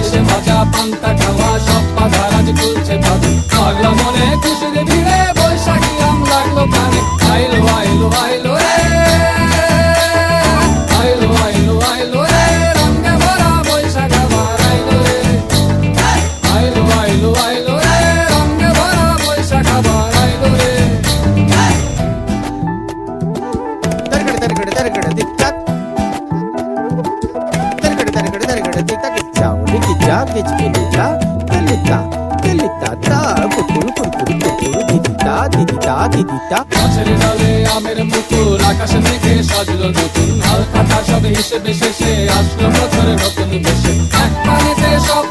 মিশে ভাজা পান্তা খাওয়া, সব পাতা রাজ খুলছে ভাজে পাগলা মনে, খুশির ভিড়ে বৈশাখী আম লাগল কানে আইলো আইলো আইলো রে। আইলো আইলো আইলো রে। রঙে ভরা বৈশাখ আবার আইলো রে। আইলো আইলো আইলো রে। রঙে ভরা বৈশাখ আবার আইলো রে। তেরকড়ে তেরকড়ে তেরকড়ে দিক তাক তেরকড়ে তেরকড়ে তেরকড়ে দিক তাক চাও ভিকিতা ভিজ ভিকিতা তেলিতা তেলিতা তা কুকুর কুকুর কুকুর দিদিতা দিদিতা দিদিতা মাছের জলে আমের মুকুল আকাশ থেকে সাজলো নতুন হালকা সব হিসেবে শেষে আসলো বছর নতুন বেশে এক পানিতে সব